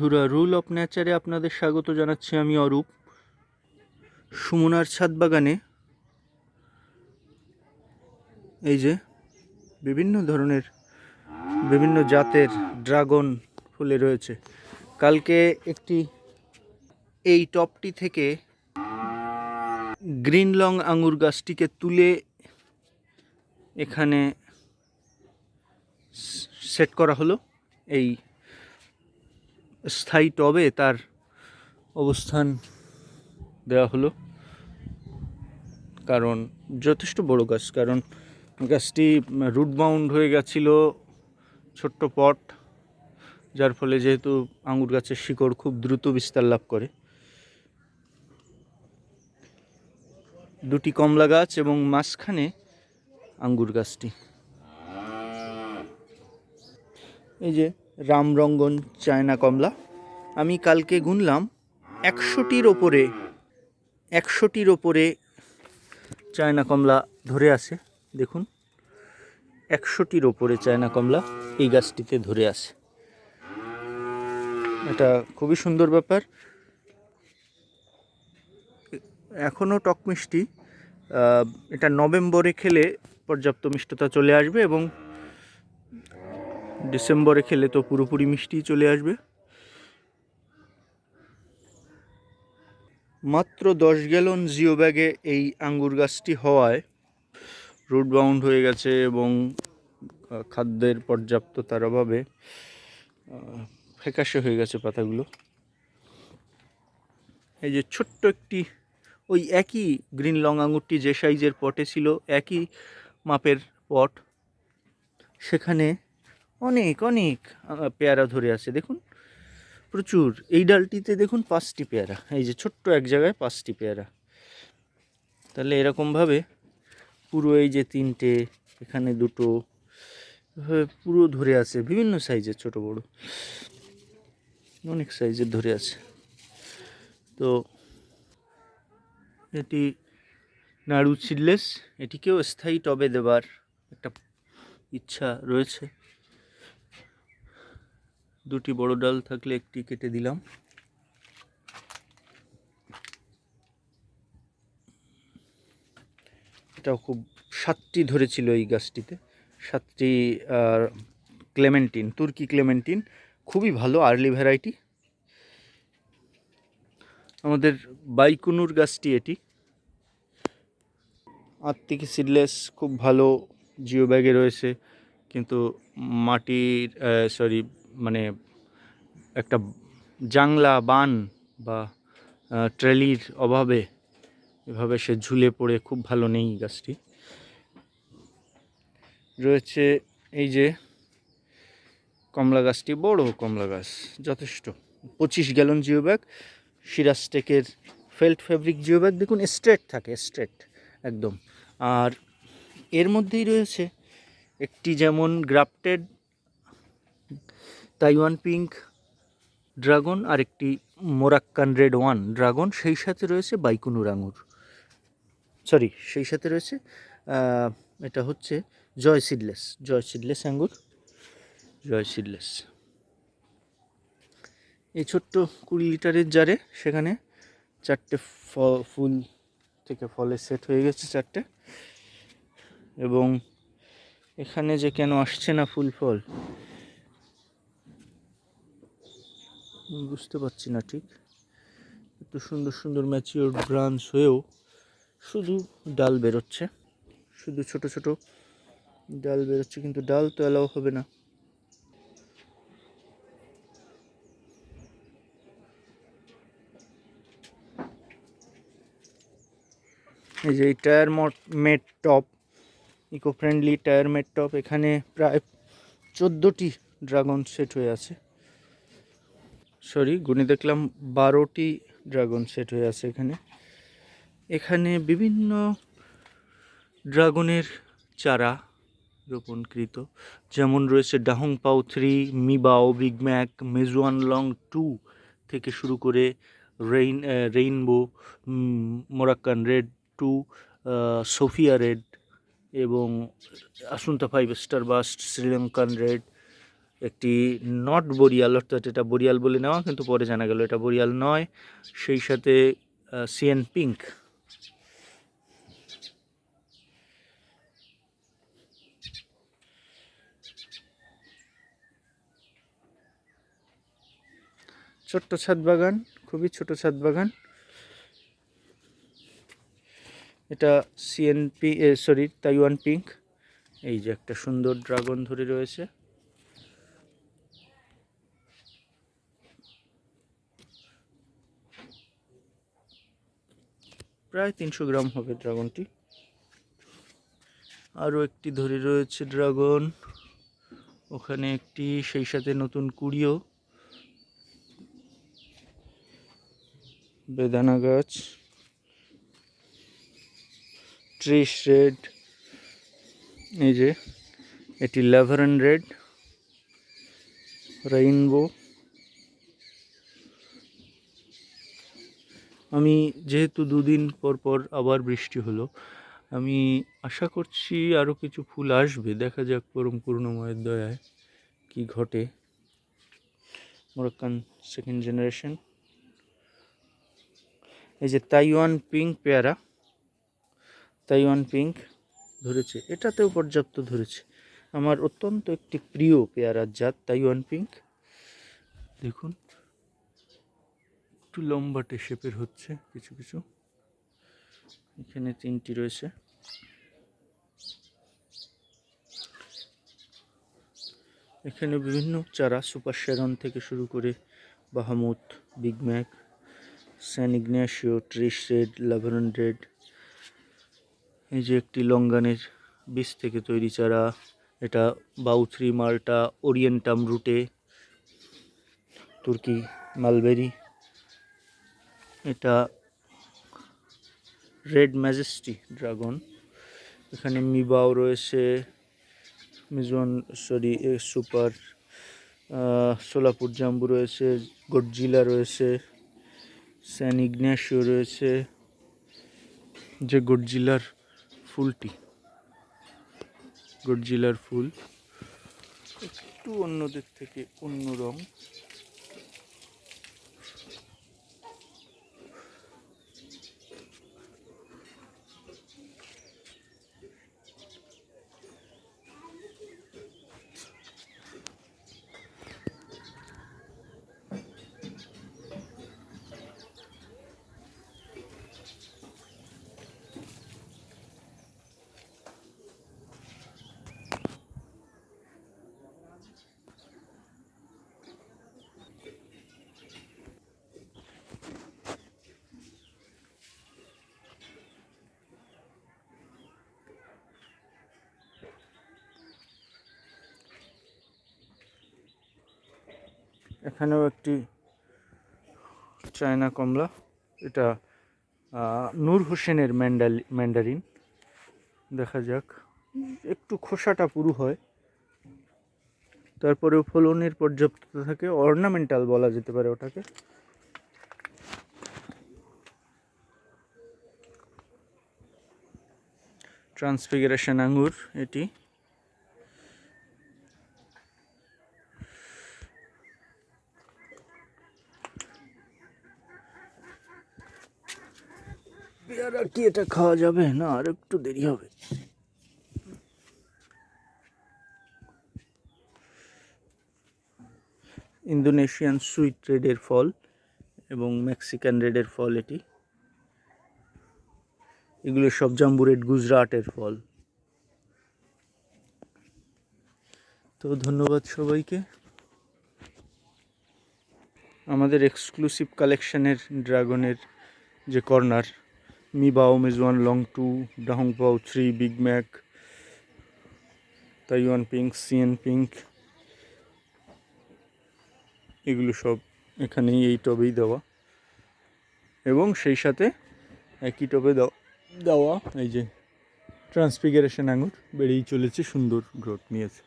ধুরা rule of নেচারে আপনাদের স্বাগত জানাচ্ছি আমি অরূপ। সুমনার ছাদ বাগানে এই যে বিভিন্ন ধরনের, বিভিন্ন জাতের ড্রাগন ফুলে রয়েছে। কালকে একটি এই টপটি থেকে গ্রিন লং আঙুর গাছটিকে তুলে এখানে সেট করা হলো এই স্থায়ী টবে তার অবস্থান দেওয়া হলো। কারণ যথেষ্ট বড় গাছ, কারণ গাছটি রুট বাউন্ড হয়ে গেছিল ছোট্ট পট, যার ফলে যেহেতু আঙুর গাছের শিকড় খুব দ্রুত বিস্তার লাভ করে। দুটি কমলা গাছ এবং মাঝখানে আঙ্গুর গাছটি। এই যে রামরঙ্গন চায়না কমলা। আমি কালকে গুনলাম একশোটির ওপরে একশোটির ওপরে চায়না কমলা ধরে আছে, দেখুন। একশোটির ওপরে চায়না কমলা এই গাছটিতে ধরে আছে। এটা খুবই সুন্দর ব্যাপার। এখনও টক মিষ্টি এটা নভেম্বরে খেলে পর্যাপ্ত মিষ্টতা চলে আসবে এবং ডিসেম্বরে খেলে তো পুরোপুরি মিষ্টি চলে আসবে। মাত্র দশ গ্যালন জিও ব্যাগে এই আঙ্গুর গাছটি হওয়ায় রুট বাউন্ড হয়ে গেছে এবং খাদ্যের পর্যাপ্ততার অভাবে ফ্যাকাশে হয়ে গেছে পাতাগুলো। এই যে ছোট্ট একটি, ওই একই গ্রিন লং আঙুরটি যে সাইজের পটে ছিল, একই মাপের পট, সেখানে অনেক অনেক পেয়ারা ধরে আছে, দেখুন। প্রচুর। এই ডালটিতে দেখুন পাঁচটি পেয়ারা। এই যে ছোট্ট এক জায়গায় পাঁচটি পেয়ারা। তাহলে এরকমভাবে পুরো এই যে তিনটে, এখানে দুটো পুরো ধরে আছে, বিভিন্ন সাইজের ছোট বড়। অনেক সাইজের ধরে আছে। তো এটি নাড়ু চিল্লেস এটিকেও স্থায়ী টবে দেবার একটা ইচ্ছা রয়েছে। দুটি বড় ডাল থাকলে একটি কেটে দিলাম। এটাও খুব সাতটি ধরেছিল এই গাছটিতে। সাতটি ক্লেমেন্টিন, তুর্কি ক্লেমেন্টিন, খুবই ভালো, আর্লি ভ্যারাইটি। আমাদের বাইকুনুর গাছটি এটি। আত্মিক সিডলেস খুব ভালো জিও ব্যাগে রয়েছে, কিন্তু মাটির সরি মানে একটা জাংলা বান বা ট্রেলির অভাবে এভাবে সে ঝুলে পড়ে, খুব ভালো নেই গাছটি। রয়েছে এই যে কমলা গাছটি, বড় কমলা গাছ, যথেষ্ট। পঁচিশ গ্যালন জিও ব্যাগ সিরাস্টেকের ফেল্ট ফেব্রিক জিও ব্যাগ দেখুন, স্ট্রেট থাকে, স্ট্রেট, একদম। আর এর মধ্যেই রয়েছে একটি যেমন গ্রাফটেড তাইওয়ান পিঙ্ক ড্রাগন আর একটি মোরাক্কান রেড ওয়ান ড্রাগন, সেই সাথে রয়েছে বাইকুনুর আঙুর সরি, সেই সাথে রয়েছে এটা হচ্ছে জয় সিডলেস জয় সিডলেস আঙ্গুর। Joy seedless. এই ছোট্ট কুড়ি লিটারের জারে সেখানে চারটে ফুল থেকে ফলে সেট হয়ে গেছে চারটে। এবং এখানে যে কেন আসছে না ফুল ফল আমি বুঝতে পারছি না ঠিক। এত সুন্দর সুন্দর ম্যাচিওর ব্রাঞ্চ হয়েও শুধু ডাল বেরোচ্ছে। শুধু ছোট ছোট ডাল বেরোচ্ছে, কিন্তু ডাল তো অ্যালাউ হবে না। এই যে এই tyre mate top eco friendly tyre mate top এখানে প্রায় চোদ্দোটি ড্রাগন সেট হয়ে আছে। সরি, গুনে দেখলাম বারোটি ড্রাগন সেট হয়ে আছে এখানে। এখানে বিভিন্ন ড্রাগনের চারা রোপণকৃত। যেমন রয়েছে Dahong Pao three, Mibao, big mac, Mejuan long two থেকে শুরু করে rain rainbow Moroccan red to Sofia red এবং আসুন্তা ফাইভ স্টার বাস্ট শ্রীলঙ্কান রেড একটি নট বরিয়াল অর্থাৎ এটা বরিয়াল বলে নেওয়া, কিন্তু পরে জানা গেল এটা বরিয়াল নয়। সেই সাথে সিএন পিঙ্ক ছোট্ট ছাদ বাগান, খুবই ছোট ছাদ বাগান। এটা সিএনপি সরি তাইওয়ান পিঙ্ক এই যে একটা সুন্দর ড্রাগন ধরে রয়েছে। প্রায় তিনশো গ্রাম হবে ড্রাগনটি। আরও একটি ধরে রয়েছে ড্রাগন। ওখানে একটি, সেই সাথে নতুন কুড়িও। বেদানা গাছ। ট্রিশ রেড এই যে, এটি ল্যাভারেন রেড। রেইনবো। আমি যেহেতু দুদিন পর পর আবার বৃষ্টি হলো, আমি আশা করছি আরও কিছু ফুল আসবে। দেখা যাক পরম পূর্ণময়ের দয়ায় কি ঘটে। মোরাক্কান সেকেন্ড জেনারেশন এই যে তাইওয়ান পিঙ্ক পেয়ারা, তাইওয়ান পিঙ্ক ধরেছে। এটাতেও পর্যাপ্ত ধরেছে। আমার অত্যন্ত একটি প্রিয় পেয়ারার জাত তাইওয়ান পিঙ্ক। দেখুন। একটু লম্বাটে শেপের হচ্ছে, কিছু কিছু। এখানে তিনটি রয়েছে। এখানে বিভিন্ন চারা সুপার শেরন থেকে শুরু করে Bahamut, big mac, San Ignacio Trish red Laverne red. এই যে একটি লঙ্গানের বীজ থেকে তৈরি চারা, এটা বাউথ্রি, মাল্টা, ওরিয়েন্টাম রুটে, তুর্কি, মালবেরি। এটা রেড ম্যাজেস্টি ড্রাগন এখানে মিবাও রয়েছে মিজন সরি সুপার সোলাপুর জাম্বু রয়েছে গডজিলা রয়েছে স্যান ইগনাশিও রয়েছে, যে গডজিলার ফুলটি। গডজিলার ফুল। একটু অন্যদের থেকে অন্য রং। এখানেও একটি চায়না কমলা। এটা নূর হোসেনের ম্যান্ডাল, ম্যান্ডারিন। দেখা যাক। একটু খোসাটা পুরু হয়। তারপরেও ফলনের পর্যাপ্ততা থাকে। অর্নামেন্টাল বলা যেতে পারে ওটাকে। ট্রান্সফিগারেশন আঙ্গুর এটি। পেয়ারা কি এটা খাওয়া যাবে? না, আর একটু দেরি হবে। ইন্দোনেশিয়ান সুইট রেডের ফল এবং মেক্সিকান রেডের ফল এটি। এগুলো সব জাম্বু রেড গুজরাটের ফল। তো ধন্যবাদ সবাইকে। আমাদের এক্সক্লুসিভ কালেকশনের ড্রাগনের যে corner Mibao Mejuan long two Dahong Pao three big mac Taiwan pink CN pink এগুলো সব এখানেই এই টবেই দেওয়া। এবং সেই সাথে একই টবে দেওয়া এই যে ট্রান্সফিগারেশন আঙুর বেড়েই চলেছে, সুন্দর গ্রোথ নিয়েছে।